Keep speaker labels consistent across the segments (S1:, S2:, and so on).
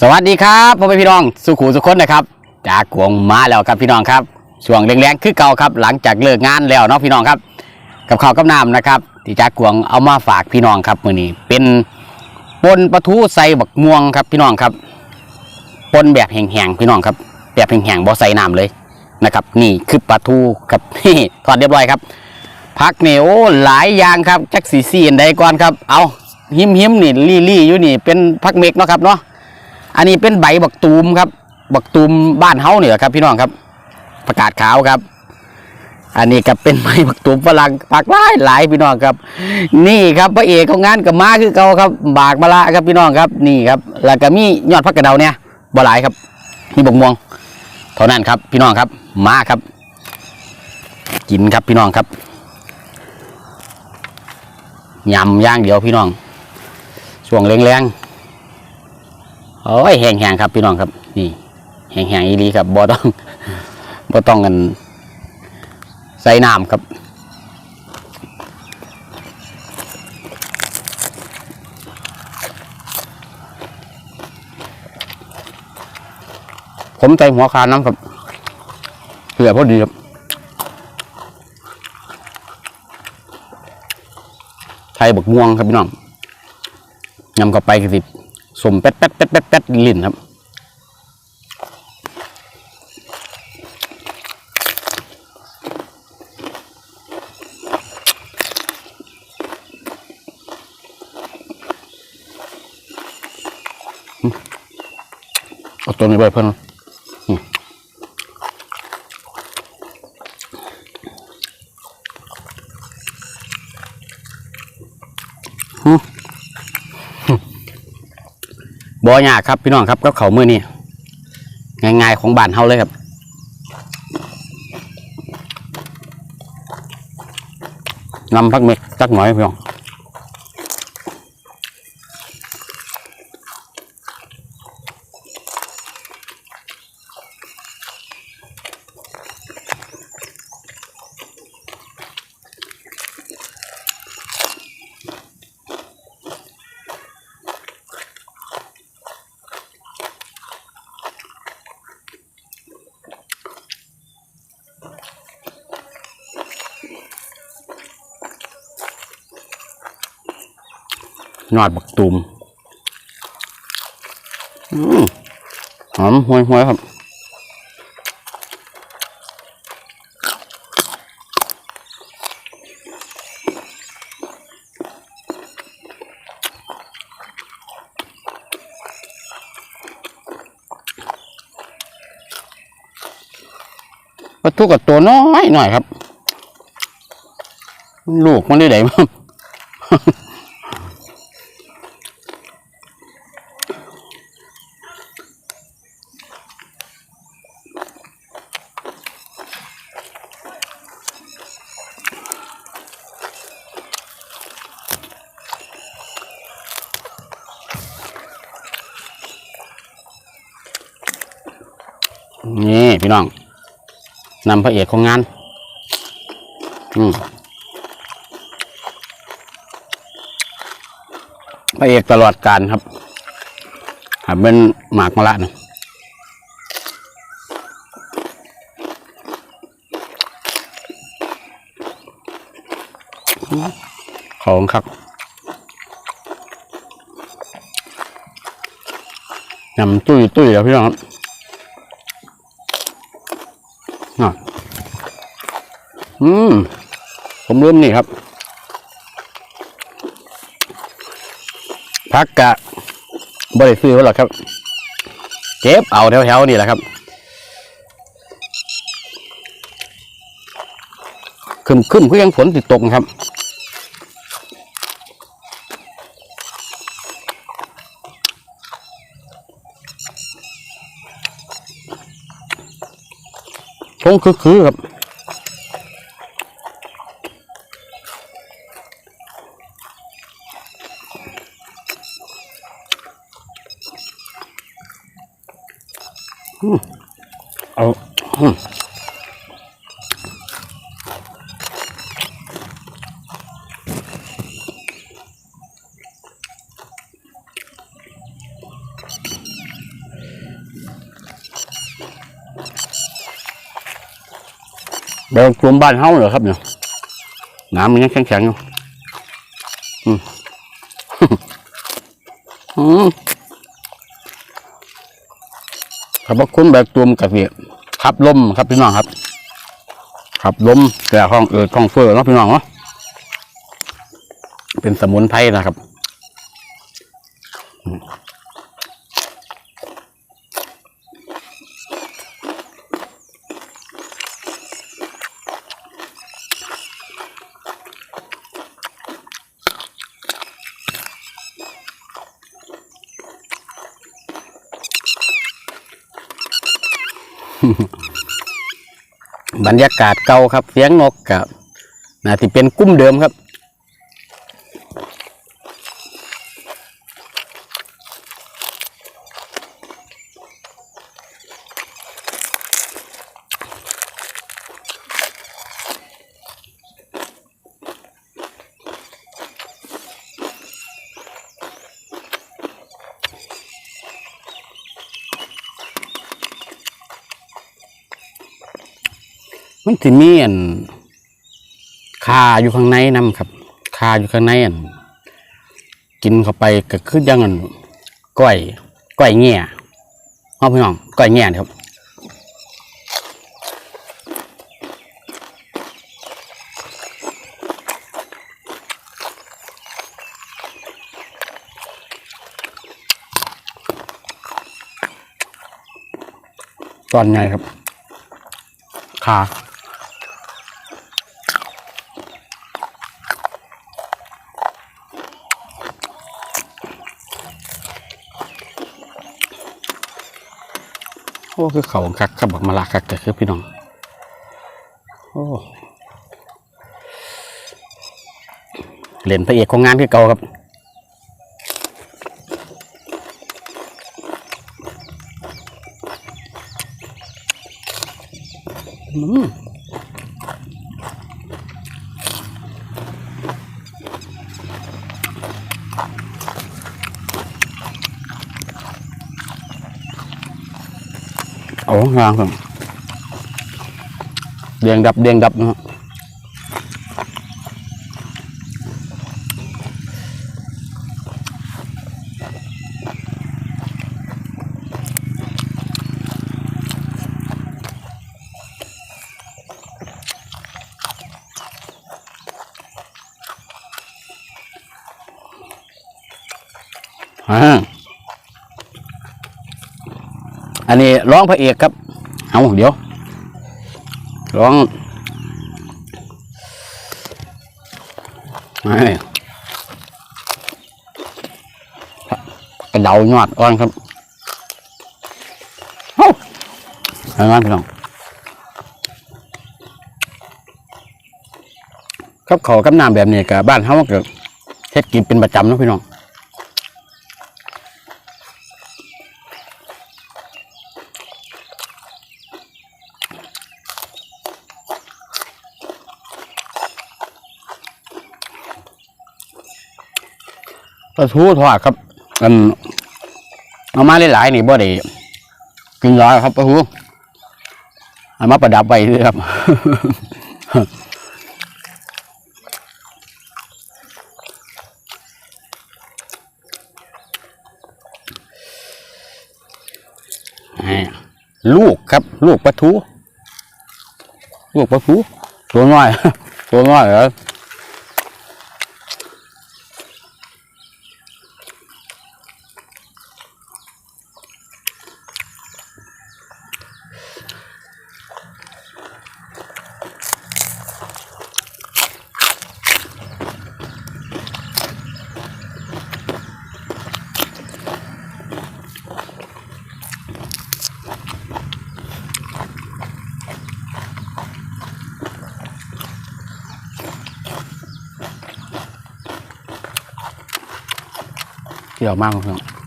S1: สวัสดีครับพ่อแม่พี่น้องสุขูสุขคนนะครับ จากกวงมาแล้วครับพี่น้องครับช่วงแรงๆคือเก่าครับ หลังจากเลิกงานแล้วเนาะพี่น้องครับ กับข้าวกับน้ำนะครับที่จากกวงเอามาฝากพี่น้องครับมื้อนี้เป็นปนปลาทูใส่บักม่วงครับพี่น้องครับปนแบบแห้งๆพี่น้องครับ แบบแห้งๆบ่ใส่น้ำเลยนะครับ นี่คือปลาทูครับนี่ทอดเรียบร้อยครับพักนี่โอ้หลายอย่างครับจักสีซีอันใดก่อนครับ เอาหิมหิมนี่ลี่ลี่อยู่นี่เป็นพักเมกเนาะครับเนาะ อันนี้เป็นใบบักตูมครับ บักตูมบ้านเฮาเนี่ยครับ พี่น้องครับ ประกาศขาวครับ อันนี้ก็เป็นใบบักตูมฝรั่งปากหลายหลายพี่น้องครับ นี่ครับพระเอกของงานกับมาคือเก่าครับ บากมาละครับพี่น้องครับ นี่ครับ แล้วก็มียอดพักกระเดาเนี่ยบ่หลายครับมีบกม่วงเท่านั้นครับ พี่น้องครับมาครับ กินครับพี่น้องครับยำย่างเดียวพี่น้องช่วงแรงๆ โอ้ยแห้งๆครับพี่น้องครับ นี่แห้งๆอีหลีครับบ่ต้องบ่ต้องกัน ใส่น้ำครับผมใส่หัวคาน้ำครับเผื่อพอดีครับไทยบักม่วงครับพี่น้องยำเข้าไปก็สิ สมแป๊ดแป๊ดแป๊ดแป๊ดแป๊ดลิ้นครับ เอาตัวนี้ไปเพิ่อืมอืมอืม บ่ยากครับพี่น้องครับก็เขามือนี่ง่ายๆของบ้านเฮาเลยครับนำพักเม็ดจักหน่อยพี่น้อง ยอดบักตูมอืมหอมห่วยห่วยครับวัตถุกับตัวน้อยหน่อยครับ ลูกมันได้ไหนมั้ง นี่พี่น้องนำพระเอกของงาน อืมพระเอกตลอดการครับหาเป็นหมากมะละนะของครับยำตุ้ยตุ้ยแล้วพี่น้องครับ อะ อืม ผมเริ่มนี่ครับ พักกะบริซื้อไว้หรอกครับ เก็บเอาแถวๆนี่แหละครับ ขึ้นขึ้นเพื่อยังฝนติดตกครับคงคือคือครับ ดี๋ยวกลุ่มบ้านเฮาเหรอครับเนี่ยน้ำมันยังแข็งๆอยู่อืมอืมขอบระคุณแบบตุ่มกะทิขับลมครับพี่น้องครับขับลมแก่ห้องเอิดห้องเฟ้อเนาะพี่น้องเนาะเป็นสมุนไพรนะครับ บรรยากาศเก่าครับเสียงนกกับน่าที่เป็นกุ้มเดิมครับ มันสิมีอันคาอยู่ข้างในนํครับคาอยู่ข้างในอันกินเข้าไปก็คือยังอันก้อยก้อยเงี้ยเอพี่น้องก้อยเงี้ยนี่ครับตอนไงครับขา โอ้คือเขาคักขับบักมาลาคักแต่คือพี่น้อง โอ้เล่นพระเอกของงานคือเก่าครับ โอ้งามครับเดียงดับเดียงดับนะฮะอ่า อันนี้ร้องพระเอกครับ เอาเดี๋ยว ร้องไม่กระเดายอดอ่อนครับเฮ้าเอางานพี่น้องครับขาวกับน้ำแบบนี้กับบ้านเขาก็เฮ็ดกินเป็นประจำเนาะพี่น้อง ปลาทูทอดครับ อันเอามาหลายๆนี่บ่ได้กินร้อยครับปลาทูเอามาประดับไว้ด้วยครับลูกครับ ลูกปลาทูลูกปลาทูตัวน้อยตัวน้อยเหรอ ยวมากครับ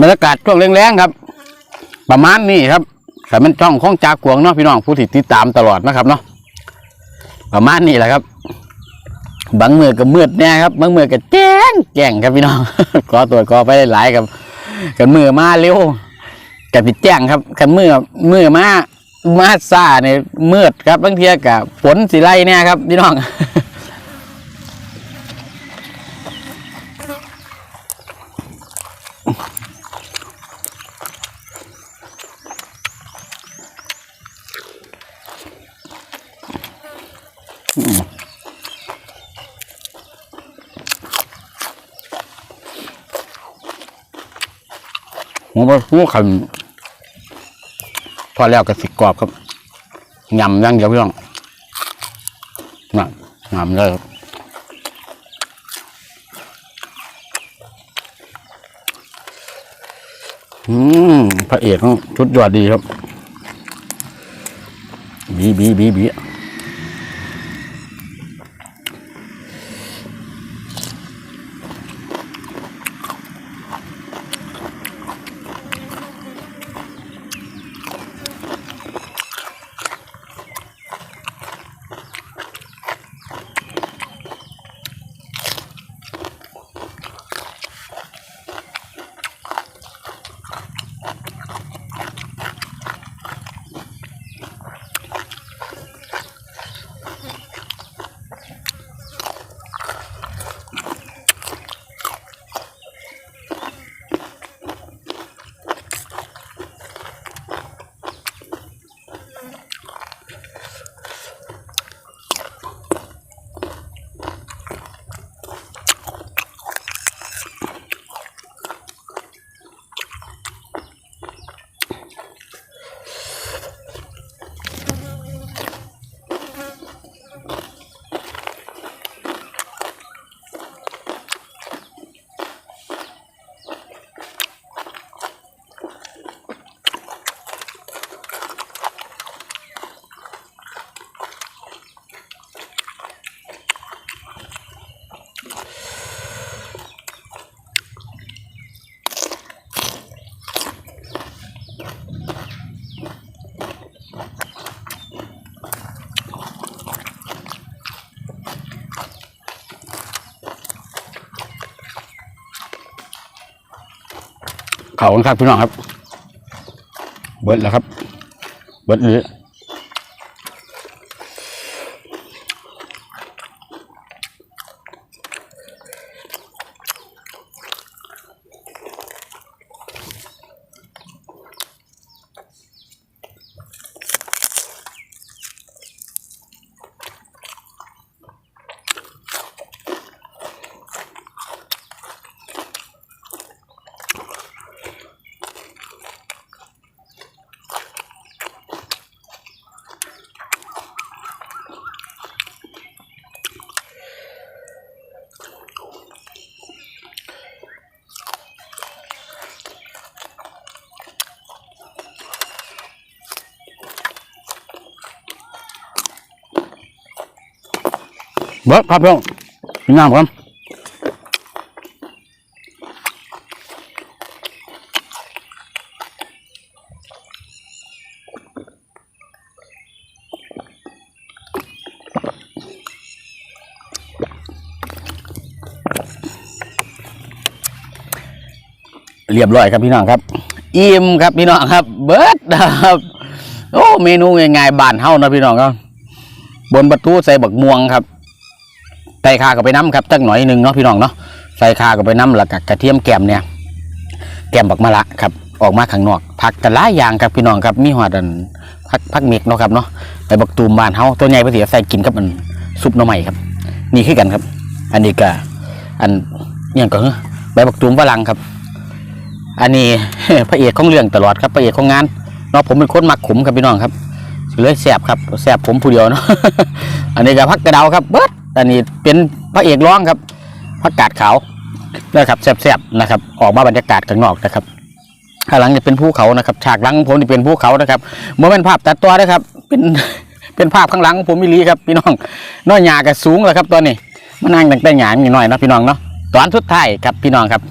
S1: บรรยากาศช่วงแรงๆครับ ประมาณนี้ครับแต่มันช่องของจากกวงเนาะพี่น้องผู้ติดตามตลอดนะครับเนาะประมาณนี้แหละครับบางมือก็มืดแน่ครับบางมือก็แจ้งแจ้งครับพี่น้องขอตรวจขอไปหลายครับกันมือมาเร็วกับติดแจ้งครับกันมือมือมามาซาเนี่ยมืดครับบางเทียกับฝนสีไล่เนี่ยครับพี่น้อง หัวปลาทูขันพอแล้วก็สิกรอบครับยำอยังเดียวพี่น้องน่ะยำเลยครับอืมพระเอกชุดยอดดีครับ บีบีบีบี เขากันครับพี่น้องครับ เบิดแล้วครับ เบิดเลย บิดครับพี่น้องพี่น้ำครับเรียบร้อยครับพี่น้องครับอิ่มครับพี่น้องครับ เบิร์ดครับโอ้เมนูง่ายๆบานเฮานะพี่น้องครับบนประตูใส่บักม่วงครับ ใส่คากับไปน้ำครับจักหน่อยหนึ่งเนาะพี่น้องเนาะใส่คากับไปน้ำแล้วกับกระเทียมแกมเนี่ยแกมบักมะละครับออกมาข้างนอกผักแต่ละอย่างครับพี่น้องครับมีหัวดันผักผักเมกเนาะครับเนาะไปบักตูมบานเฮาตัวใหญ่ภาษีใส่กินกับมันซุปหน่อไม้ครับ นี่คือกันครับ อันนี้ก็อันเนี่ยก็คือใบบักตูมฝรั่งครับ อันนี้พระเอกของเรื่องตลอดครับพระเอกของงานเนาะผมเป็นคนมักขมครับพี่น้องครับเลยแสบครับแสบผมผู้เดียวเนาะอันนี้ก็พักกระเดาครับเบิด อันนี้เป็นพระเอกร้องครับพักกาดขาวนะครับแสบๆนะครับ ออกมาบรรยากาศข้างนอกนะครับข้างหลังจะเป็นภูเขานะครับ ฉากหลังผมนี่เป็นภูเขานะครับเมื่อเป็นภาพตัดตัวนะครับ เป็นเป็นภาพข้างหลังผมมิลีครับพี่น้องน้อยหยาก็สูงแล้วครับตอนนี้มานั่งตั้งแต่หยาหน่อยนะพี่น้องเนาะตอนสุดท้ายครับพี่น้องครับ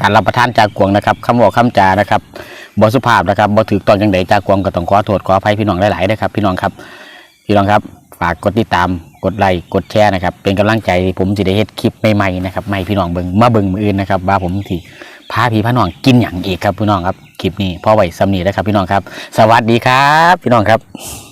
S1: การรับประทานจากกวงนะครับคำบอกคำจานะครับบสุภาพนะครับบอถูกต้องอย่างใดจากกวงก็ต้องขอโทษขออภัยพี่น้องหลายๆนะครับ พี่น้องครับ พี่น้องครับ ฝากกดติดตามกดไลค์กดแชร์นะครับ เป็นกำลังใจให้ผมจะได้เฮ็ดคลิปใหม่ๆนะครับไม่พี่น้องเบิงมาเบิงมืออื่นนะครับว่าผมที่พาพี่พาน้องกินอย่างอีกครับพี่น้องครับคลิปนี้พอไหวสำนีแล้วครับพี่น้องครับ สวัสดีครับ พี่น้องครับ